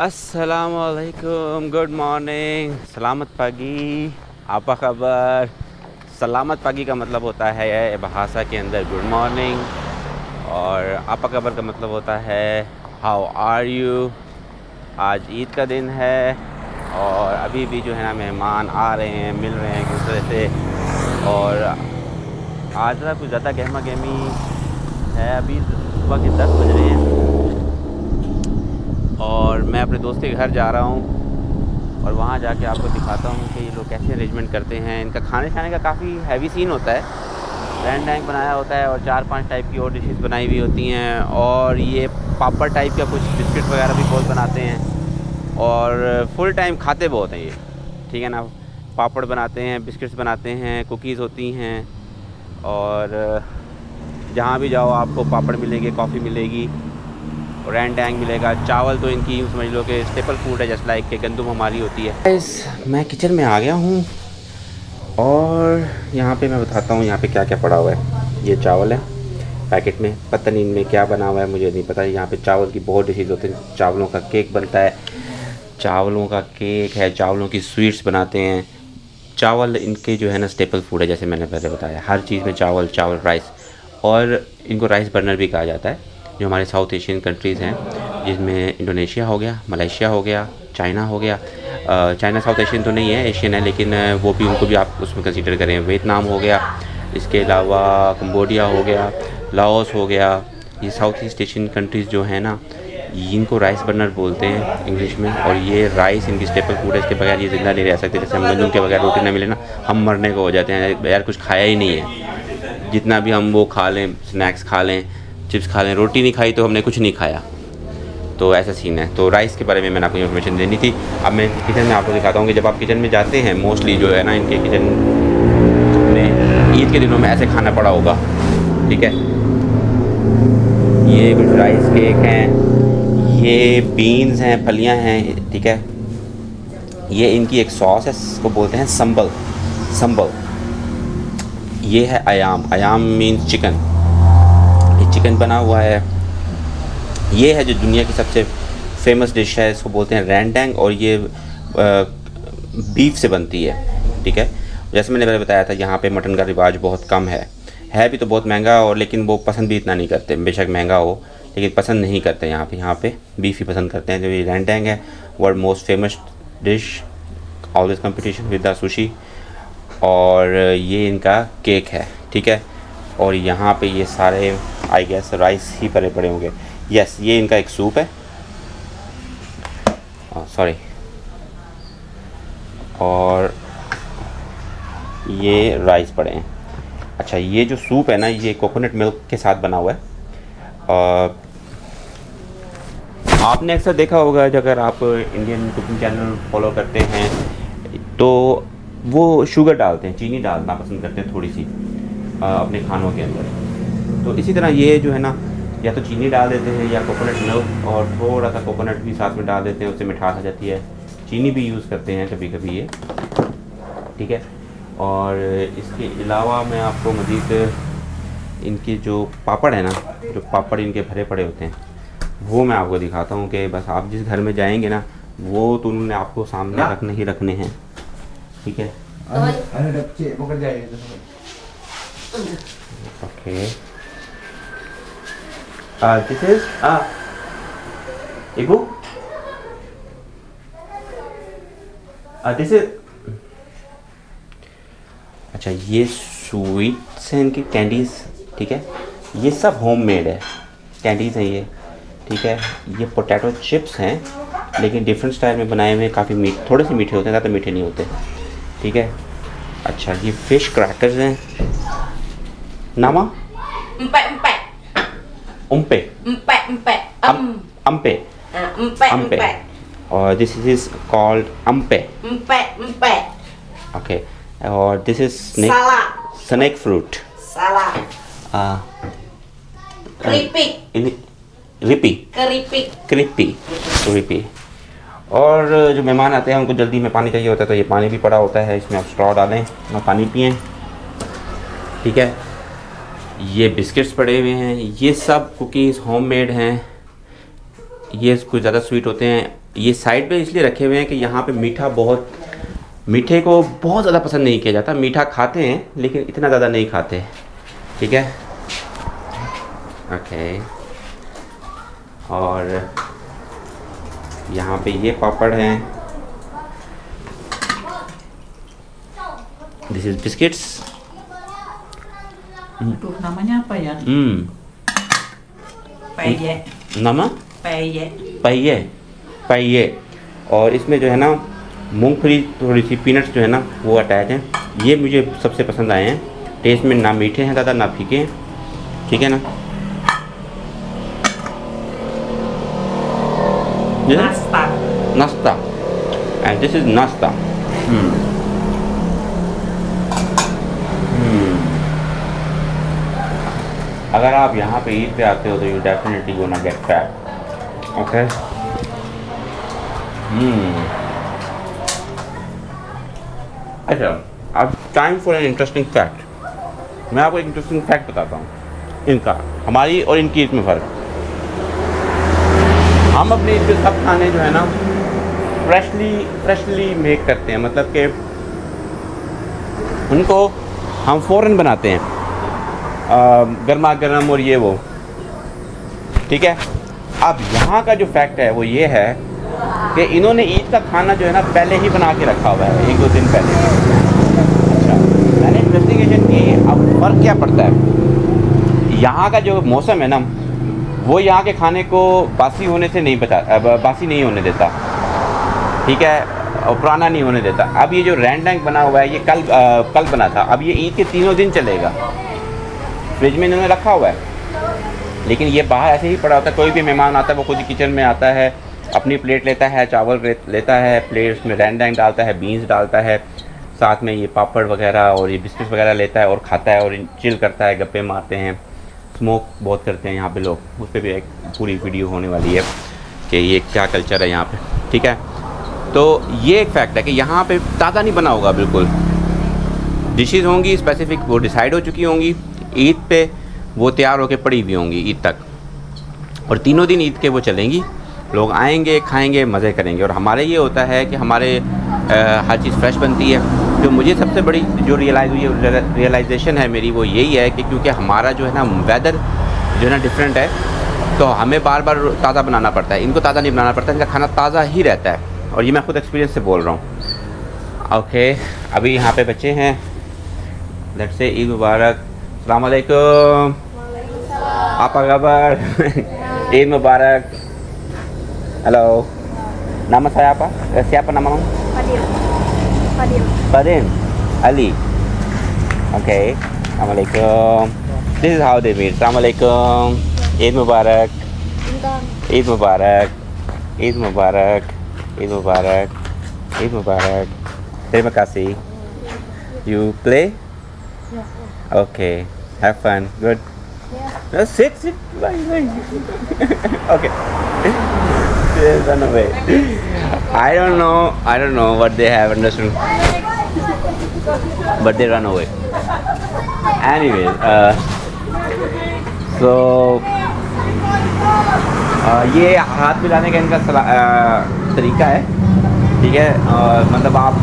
Assalamualaikum, good morning, सलामत पागी आपा खबर सलामत पागी का मतलब होता है भाषा के अंदर गुड मॉर्निंग और आपा खबर का मतलब होता है हाउ आर यू आज ईद का दिन है और अभी भी जो है ना मेहमान आ रहे हैं मिल रहे हैं एक दूसरे से। और आज ना कुछ ज़्यादा गहमा गहमी है अभी सुबह के दस बज रहे हैं। और मैं अपने दोस्त के घर जा रहा हूँ और वहाँ जाके आपको दिखाता हूँ कि ये लोग कैसे अरेंजमेंट करते हैं। इनका खाने खाने का काफ़ी हैवी सीन होता है। रैंड टैंक बनाया होता है और चार पाँच टाइप की और डिशेस बनाई हुई होती हैं और ये पापड़ टाइप का कुछ बिस्किट वगैरह भी बहुत बनाते हैं। और फुल टाइम खाते बहुत हैं ये। ठीक है ना? पापड़ बनाते हैं बिस्किट्स बनाते हैं कुकीज़ होती हैं और जहाँ भी जाओ आपको पापड़ मिलेंगे कॉफ़ी मिलेगी। रैन टैंग मिलेगा, चावल तो इनकी समझ लो कि स्टेपल फ़ूड है जस्ट लाइक के गंदम हमारी होती है। मैं किचन में आ गया हूँ और यहाँ पे मैं बताता हूँ यहाँ पे क्या क्या पड़ा हुआ है। ये चावल है, पैकेट में, पता नहीं इनमें क्या बना हुआ है, मुझे नहीं पता। यहाँ पे चावल की बहुत डिशेज़ होती हैं, चावलों का केक बनता है। चावलों का केक है, चावलों की स्वीट्स बनाते हैं। चावल इनके जो है ना स्टेपल फ़ूड है, जैसे मैंने पहले बताया। हर चीज़ में चावल चावल राइस और इनको राइस बर्नर भी कहा जाता है। जो हमारे साउथ एशियन कंट्रीज़ हैं जिसमें इंडोनेशिया हो गया, मलेशिया हो गया, चाइना हो गया। चाइना साउथ एशियन तो नहीं है, एशियन है, लेकिन वो भी, उनको भी आप उसमें कंसिडर करें। वियतनाम हो गया, इसके अलावा कम्बोडिया हो गया, लाओस हो गया। ये साउथ ईस्ट एशियन कंट्रीज़ जो हैं ना, इनको राइस बर्नर बोलते हैं इंग्लिश में, और ये राइस इनकी स्टेपल फ़ूड है, इसके बगैर ये ज़िंदा नहीं रह सकते। जैसे हम गंदम के बगैर रोटी ना मिले ना, हम मरने को हो जाते हैं। यार कुछ खाया ही नहीं है। जितना भी हम वो खा लें, स्नैक्स खा लें चिप्स खा लें। रोटी नहीं खाई तो हमने कुछ नहीं खाया। तो ऐसा सीन है। तो राइस के बारे में मैंने आपको इन्फॉर्मेशन देनी थी। अब मैं किचन में आपको दिखाता हूँ कि जब आप किचन में जाते हैं मोस्टली जो है ना इनके किचन में, ईद के दिनों में ऐसे खाना पड़ा होगा। ठीक है? ये कुछ राइस केक हैं। ये बीन्स हैं, फलियाँ हैं, ठीक है? ये इनकी एक सॉस है, इसको बोलते हैं संबल। संबल। ये है आयाम। आयाम मीन्स चिकन चिकन बना हुआ है ये है जो दुनिया की सबसे फ़ेमस डिश है, इसको बोलते हैं रैंडैंग और ये बीफ से बनती है, ठीक है? जैसे मैंने पहले बताया था, यहाँ पे मटन का रिवाज बहुत कम है। है भी तो बहुत महँगा और लेकिन वो पसंद भी इतना नहीं करते, बेशक महँगा हो, लेकिन पसंद नहीं करते यहाँ पे। यहाँ पे बीफ ही पसंद करते हैं, जो ये रैंडैंग है world most famous dish all this competition with the sushi और ये इनका केक है, ठीक है? और यहाँ पे ये सारे आई गैस राइस ही परे पड़े होंगे। यस ये इनका एक सूप है। सॉरी और ये राइस पड़े हैं। अच्छा ये जो सूप है ना, ये कोकोनट मिल्क के साथ बना हुआ है। और आपने अक्सर देखा होगा अगर आप इंडियन कुकिंग चैनल फॉलो करते हैं तो वो शुगर डालते हैं, चीनी डालना पसंद करते हैं थोड़ी सी अपने खानों के अंदर। तो इसी तरह ये जो है ना या तो चीनी डाल देते हैं या कोकोनट मिल्क और थोड़ा सा कोकोनट भी साथ में डाल देते हैं उससे मिठास आ जाती है। चीनी भी यूज़ करते हैं कभी कभी ये। ठीक है? और इसके अलावा मैं आपको मज़ीद इनके जो पापड़ है ना जो पापड़ इनके भरे पड़े होते हैं वो मैं आपको दिखाता हूँ कि बस आप जिस घर में जाएँगे ना वो तो उन्होंने आपको सामने रखने ही रखने हैं। ठीक है? Okay. Uh, this is uh, Ibu. Uh, this is अच्छा ये स्वीट्स हैं इनकी कैंडीज़ ठीक है? ये सब होममेड है। कैंडीज़ हैं ये ठीक है? ये पोटैटो चिप्स हैं लेकिन डिफरेंट स्टाइल में बनाए हुए काफ़ी मीठ थोड़े से मीठे होते हैं ज़्यादा मीठे नहीं होते ठीक है? अच्छा ये फ़िश क्रैकर्स हैं। Nama? Umpe. Empat empat. Am, ampe. Uh, empat Ampe. empat. Or this is called ampe. Empat empat. Okay. Or this is snake Salak. snake fruit. Salah. Uh, Keripik. ini. Keripik. क्रिपी क्रिपी और जो मेहमान आते हैं उनको जल्दी में पानी चाहिए होता है तो ये पानी भी पड़ा होता है इसमें आप स्ट्रॉ डालें और पानी पिएँ ठीक है ये बिस्किट्स पड़े हुए हैं, ये सब कुकीज़ होममेड हैं। ये कुछ ज़्यादा स्वीट होते हैं। ये साइड पे इसलिए रखे हुए हैं कि यहाँ पे मीठा बहुत, मीठे को बहुत ज़्यादा पसंद नहीं किया जाता। मीठा खाते हैं, लेकिन इतना ज़्यादा नहीं खाते। ठीक है? ओके और यहाँ पे ये पापड़ हैं। This is biscuits Aduh, namanya apa ya? Hmm Peye. नमक Peye. पहिए पहिए और इसमें जो है ना मूंगफली थोड़ी सी पीनट्स जो है ना वो अटैच हैं। ये मुझे सबसे पसंद आए हैं। टेस्ट में ना मीठे हैं ज़्यादा ना फीके हैं। ठीक है ना? Nastar. नाश्ता। एंड दिस इज़ नाश्ता। अगर आप यहाँ पे ईद पे आते हो तो you definitely gonna get fat okay अच्छा अब time for an interesting fact मैं आपको एक इंटरेस्टिंग फैक्ट बताता हूँ. इनका, हमारी और इनकी ईद में फ़र्क. हम अपने ईद पे सब खाने जो है ना फ्रेशली फ्रेशली मेक करते हैं. मतलब कि उनको हम फ़ौरन बनाते हैं. गर्मा गर्म और ये वो। ठीक है? अब यहाँ का जो फैक्ट है वो ये है कि इन्होंने ईद का खाना जो है ना पहले ही बना के रखा हुआ है एक दो दिन पहले। अच्छा मैंने इन्वेस्टिगेशन की अब फ़र्क क्या पड़ता है? यहाँ का जो मौसम है ना वो यहाँ के खाने को बासी होने से नहीं बचा बासी नहीं होने देता। ठीक है? और पुराना नहीं होने देता। अब ये जो रैंड बना हुआ है ये कल आ, कल बना था। अब ये ईद के तीनों दिन चलेगा। फ्रिज में इन्होंने रखा हुआ है। लेकिन ये बाहर ऐसे ही पड़ा होता है, कोई भी मेहमान आता है, वो खुद किचन में आता है, अपनी प्लेट लेता है, चावल लेता है प्लेट उसमें रैंड टैंक डालता है बीन्स डालता है, साथ में ये पापड़ वगैरह और ये बिस्किट वगैरह लेता है और खाता है और चिल करता है, गप्पे मारते हैं। स्मोक बहुत करते हैं यहाँ पे लोग। उस पर भी एक पूरी वीडियो होने वाली है कि ये क्या कल्चर है यहाँ पे। ठीक है? तो ये एक फैक्ट है कि यहाँ पे ताज़ा नहीं बना होगा बिल्कुल। डिशेज़ होंगी स्पेसिफिक वो डिसाइड हो चुकी होंगी। ईद पे वो तैयार होकर पड़ी हुई होंगी ईद तक। और तीनों दिन ईद के वो चलेंगी। लोग आएँगे, खाएँगे, मज़े करेंगे। और हमारे ये होता है कि हमारे हर चीज़ फ्रेश बनती है। जो मुझे सबसे बड़ी जो रियलाइज़ हुई रियलाइजेशन है मेरी, वो यही है कि क्योंकि हमारा जो है ना वेदर जो है ना डिफरेंट है तो हमें बार बार ताज़ा बनाना पड़ता है। इनको ताज़ा नहीं बनाना पड़ता, इनका खाना ताज़ा ही रहता है। और ये मैं खुद एक्सपीरियंस से बोल रहा हूँ। ओके अभी यहाँ पे बच्चे हैं। Let's say Eid Mubarak. Assalamualaikum. Apa kabar? Nah. Eid Mubarak. Halo. Nama saya apa? Eh, siapa nama kamu? Fadil. Fadil. Fadil. Ali. Oke. Okay. Assalamualaikum. This is how they meet. Assalamualaikum. Eid Mubarak. Eid Mubarak. Eid Mubarak. Eid Mubarak. Eid Mubarak. Terima kasih. You play? Yeah. Okay. Have fun. Good. Yeah. No, sit, sit. Okay. Just run away. I don't know. I don't know what they have understood. But they run away. Anyway, uh, so uh, ये हाथ मिलाने का इनका uh, तरीका है ठीक है? मतलब आप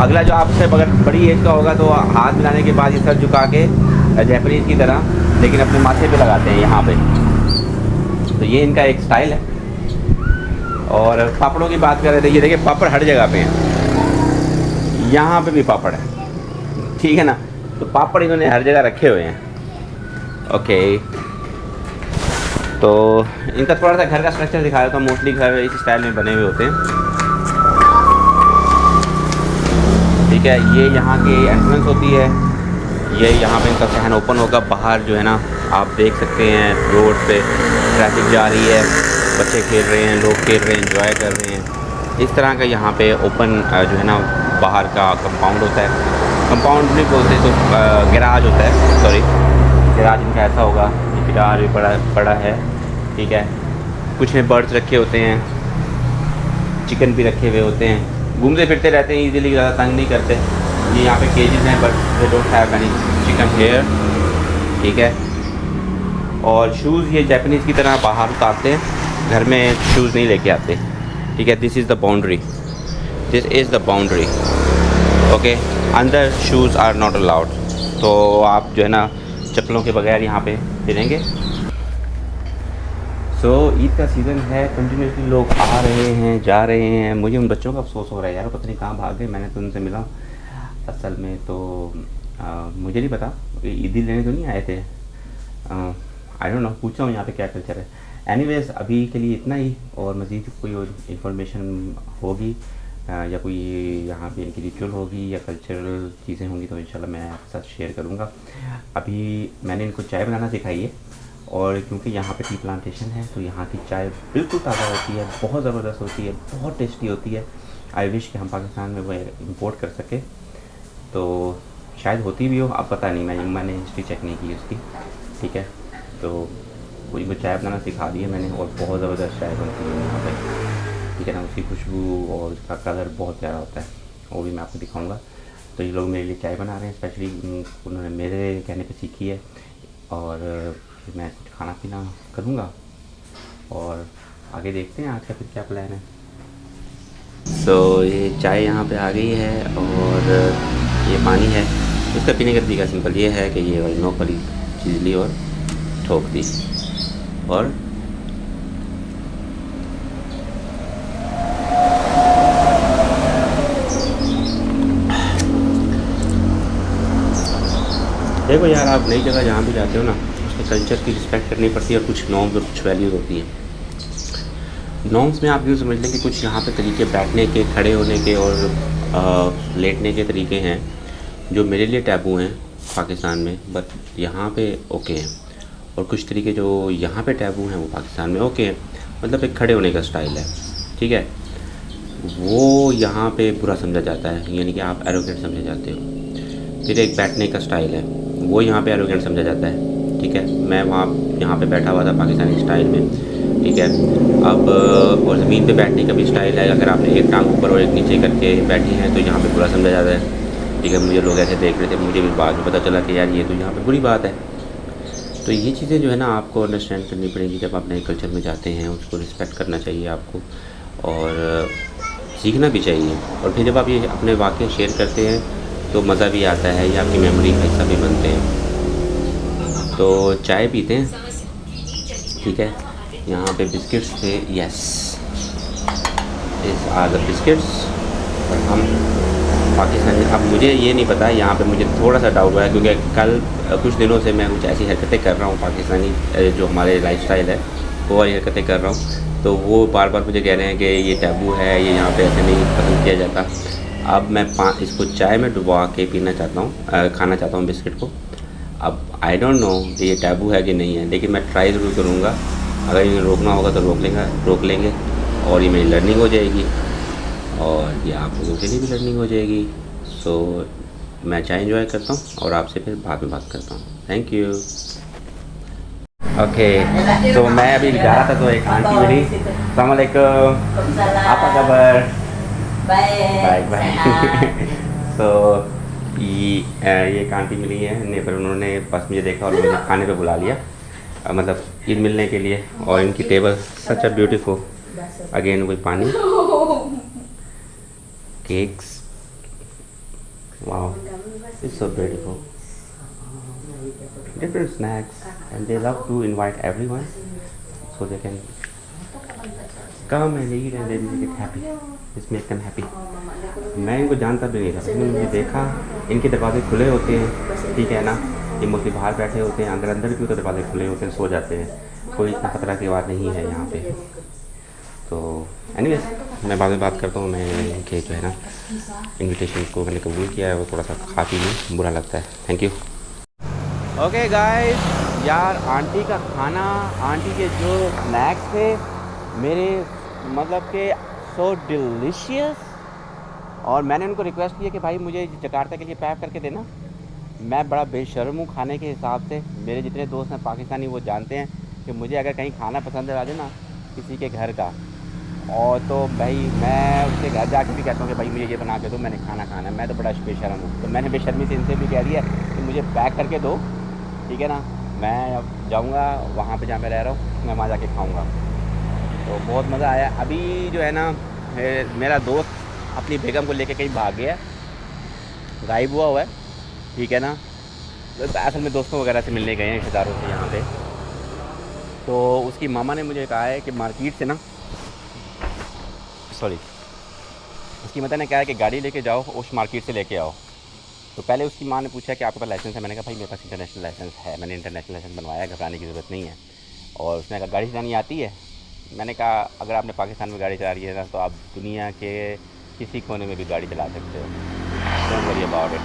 अगला जो आपसे अगर बड़ी एज का होगा तो हाथ मिलाने के बाद ये सर झुका के जैपनीज़ की तरह, लेकिन अपने माथे पे लगाते हैं यहाँ पे। तो ये इनका एक स्टाइल है। और पापड़ों की बात करें थे ये देखिए, पापड़ हर जगह पे हैं। यहाँ पे भी पापड़ है। ठीक है ना? तो पापड़ इन्होंने हर जगह रखे हुए हैं। ओके तो इनका थोड़ा सा घर का स्ट्रक्चर दिखा रहा था मोस्टली घर इस स्टाइल में बने हुए होते हैं। ठीक है, ये यहाँ की एंट्रेंस होती है। ये यहाँ पे इनका सहन ओपन होगा। बाहर जो है ना, आप देख सकते हैं, रोड पे ट्रैफ़िक जा रही है। बच्चे खेल रहे हैं, लोग खेल रहे हैं इंजॉय कर रहे हैं। इस तरह का यहाँ पे ओपन जो है ना, बाहर का कंपाउंड होता है। कंपाउंड नहीं बोलते तो गैराज होता है। सॉरी गैराज इनका ऐसा होगा गिटार भी बड़ा बड़ा है। ठीक है, कुछ में बर्ड्स रखे होते हैं चिकन भी रखे हुए होते हैं। घूमते फिरते रहते हैं इजीली ज़्यादा तंग नहीं करते। ये यहाँ पे केजेस हैं but they don't have any chicken here ठीक है। और शूज़ ये जैपनीज़ की तरह बाहर उतारते हैं, घर में शूज़ नहीं लेके आते। ठीक है this is the boundary this is the boundary okay अंदर शूज़ आर नॉट अलाउड तो आप जो है ना, चप्पलों के बगैर यहाँ पे फिरेंगे। सो so, ईद का सीज़न है कंटिन्यूसली लोग आ रहे हैं जा रहे हैं। मुझे उन बच्चों का अफसोस हो रहा है यार पता नहीं कहाँ भाग गए मैंने तो उनसे मिला। असल में तो आ, मुझे नहीं पता ईदी लेने तो नहीं आए थे। आई डोंट नो पूछा हूँ यहाँ पे क्या कल्चर है। एनीवेज अभी के लिए इतना ही और मज़ीद कोई और इन्फॉर्मेशन होगी या कोई यहाँ पे इनकी रिचुअल होगी या कल्चरल चीज़ें होंगी तो इंशाल्लाह मैं आपके साथ शेयर करूँगा। अभी मैंने इनको चाय बनाना सिखाई है। और क्योंकि यहाँ पे टी प्लांटेशन है तो यहाँ की चाय बिल्कुल ताज़ा होती है, बहुत ज़बरदस्त होती है, बहुत टेस्टी होती है। आई विश कि हम पाकिस्तान में वो इम्पोर्ट कर सके। तो शायद होती भी हो, अब पता नहीं, मैं मैंने हिस्ट्री चेक नहीं की उसकी, ठीक है? तो वो चाय बनाना सिखा दी है मैंने, और बहुत ज़बरदस्त चाय बनती है यहाँ पर ठीक है ना? उसकी खुशबू और उसका कलर बहुत प्यारा होता है, वो भी मैं आपको दिखाऊँगा। तो ये लोग मेरे लिए चाय बना रहे हैं स्पेशली उन्होंने मेरे कहने पर सीखी है, और फिर मैं कुछ खाना पीना करूँगा और आगे देखते हैं का फिर क्या प्लान है। सो so, ये चाय यहाँ पे आ गई है और ये पानी है। इसका पीने का तरीका सिंपल ये है कि ये वाली नोक चीज़ ली और ठोक दी। और देखो यार आप नई जगह जहाँ भी जाते हो ना कल्चर की रिस्पेक्ट करनी पड़ती है और कुछ नॉर्म्स और कुछ वैल्यूज़ होती हैं। नॉर्म्स में आप यूँ समझ लें कि कुछ यहाँ पे तरीके बैठने के खड़े होने के और आ, लेटने के तरीके हैं जो मेरे लिए टैबू हैं पाकिस्तान में बट यहाँ पे ओके हैं। और कुछ तरीके जो यहाँ पे टैबू हैं वो पाकिस्तान में ओके हैं। मतलब एक खड़े होने का स्टाइल है ठीक है? वो यहाँ पे बुरा समझा जाता है यानी कि आप एरोगेंट समझे जाते हो। फिर एक बैठने का स्टाइल है वो यहाँ पे एरोगेंट समझा जाता है। ठीक है, मैं वहाँ यहाँ पे बैठा हुआ था पाकिस्तानी स्टाइल में, ठीक है। अब और ज़मीन पे बैठने का भी स्टाइल है, अगर आपने एक टांग ऊपर और एक नीचे करके बैठी हैं तो यहाँ पे बुरा समझा जाता है। ठीक है, मुझे लोग ऐसे देख रहे थे, मुझे भी बाद में पता चला कि यार ये तो यहाँ पर बुरी बात है। तो ये चीज़ें जो है ना, आपको अंडरस्टैंड करनी पड़ेगी जब आप नए कल्चर में जाते हैं, उसको रिस्पेक्ट करना चाहिए आपको, और सीखना भी चाहिए। और फिर जब आप ये अपने वाक्य शेयर करते हैं तो मज़ा भी आता है, या आपकी मेमोरी का हिस्सा भी बनते हैं। तो चाय पीते हैं। ठीक है। यहाँ पे बिस्किट्स थे। यस इस आर द बिस्किट्स और हम पाकिस्तानी अब मुझे ये नहीं पता, यहाँ पे मुझे थोड़ा सा डाउट हुआ है, क्योंकि कल, कुछ दिनों से मैं कुछ ऐसी हरकतें कर रहा हूँ पाकिस्तानी जो हमारे लाइफस्टाइल है, वो वाली हरकतें कर रहा हूँ। तो वो बार बार मुझे कह रहे हैं कि ये टैबू है, ये यहाँ पे ऐसे नहीं पसंद किया जाता। अब मैं इसको चाय में डुबा के पीना चाहता हूँ खाना चाहता हूँ बिस्किट को। अब आई डोंट नो कि ये टैबू है कि नहीं है। लेकिन मैं ट्राई ज़रूर करूँगा। अगर इन्हें रोकना होगा तो रोक लेंगे रोक लेंगे। और ये मेरी लर्निंग हो जाएगी। और ये आप लोगों के लिए भी लर्निंग हो जाएगी। सो so, मैं चाय इंजॉय करता हूँ और आपसे फिर बाद में बात करता हूँ। थैंक यू ओके तो मैं अभी जा रहा था तो एक आंटी मिली। अलैक्म आपका खबर? बाय बाय so ये ये कांटी मिली है नेबर उन्होंने बस मुझे देखा और मुझे खाने पर बुला लिया मतलब ईद मिलने के लिए और इनकी table such a beautiful again वही पानी। Cakes. It's beautiful. Different snacks and they love to invite everyone so they can come and eat and they make it happy just make them happy मैं इनको जानता भी नहीं था। लेकिन मुझे देखा, इनके दरवाजे खुले होते हैं, ठीक है ना? ये मोस्टली बाहर बैठे होते हैं अगर अंदर भी तो दरवाजे खुले होते हैं, सो जाते हैं। कोई इतना खतरा की बात नहीं है यहाँ पे। तो एनीवेज मैं बाद में बात करता हूँ। मैं इनके जो है ना इन्विटेशन को मैंने कबूल किया है, वो थोड़ा सा पी लूँ बुरा लगता है। थैंक यू ओके गाइस यार, आंटी का खाना, आंटी के जो स्नैक्स थे, मेरे मतलब के सो डिलीशियस और मैंने उनको रिक्वेस्ट किया कि भाई मुझे जकार्ता के लिए पैक करके देना। मैं बड़ा बेशर्म हूँ खाने के हिसाब से। मेरे जितने दोस्त हैं पाकिस्तानी, वो जानते हैं कि मुझे अगर कहीं खाना पसंद जाए ना, किसी के घर का। और तो भाई, मैं उसके घर जाके भी कहता हूँ कि भाई मुझे ये बना के दो, मैंने खाना खाना है। मैं तो बड़ा बेशर्म हूँ। तो मैंने बेशर्मी से इनसे भी कह दिया कि मुझे पैक करके दो। ठीक है ना? मैं अब जाऊँगा, वहाँ पे जहाँ मैं रह रहा हूँ, मैं वहाँ जाके खाऊँगा। तो बहुत मज़ा आया। अभी जो है ना मेरा दोस्त अपनी बेगम को लेके कहीं भाग गया। गायब हुआ हुआ है। ठीक है ना? असल में दोस्तों वगैरह से मिलने गए हैं, रिश्तेदारों से यहाँ पे। तो उसकी मामा ने मुझे कहा है कि मार्केट से ना, सॉरी, उसकी मदर ने कहा है कि गाड़ी लेके जाओ, उस मार्केट से लेके आओ। तो पहले उसकी माँ ने पूछा कि आपके पास लाइसेंस है? मैंने कहा, भाई, मेरे पास इंटरनेशनल लाइसेंस है। मैंने इंटरनेशनल लाइसेंस बनवाया घबराने की ज़रूरत नहीं है। और उसने कहा, गाड़ी चलानी आती है? मैंने कहा, अगर आपने पाकिस्तान में गाड़ी चला रही है ना तो आप दुनिया के किसी कोने में भी गाड़ी चला सकते हो। डोंट वरी अबाउट इट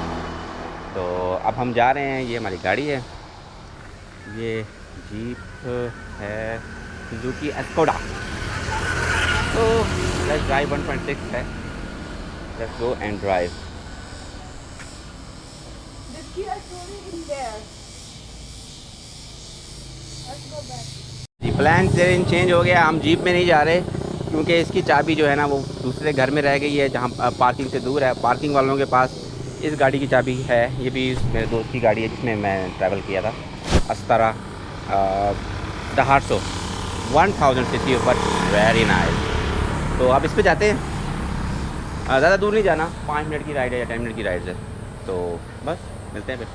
तो अब हम जा रहे हैं, ये हमारी गाड़ी है। ये जीप है सुजुकी एस्कोडा तो लेट्स ड्राइव 1.6 है। Let's go and drive. Let's go back. जी प्लान चेंज चेंज हो गया, हम जीप में नहीं जा रहे, क्योंकि इसकी चाबी जो है ना वो दूसरे घर में रह गई है, जहाँ पार्किंग से दूर है। पार्किंग वालों के पास इस गाड़ी की चाबी है, ये भी मेरे दोस्त की गाड़ी है जिसमें मैं ट्रैवल किया था। अस्तरा दहाड़ सौ वन थाउज़ेंड सी बट वेरी नाइस तो आप इस पर जाते हैं? ज़्यादा दूर नहीं जाना, पाँच मिनट की राइड है या टेन मिनट की राइड है। तो बस, मिलते हैं फिर।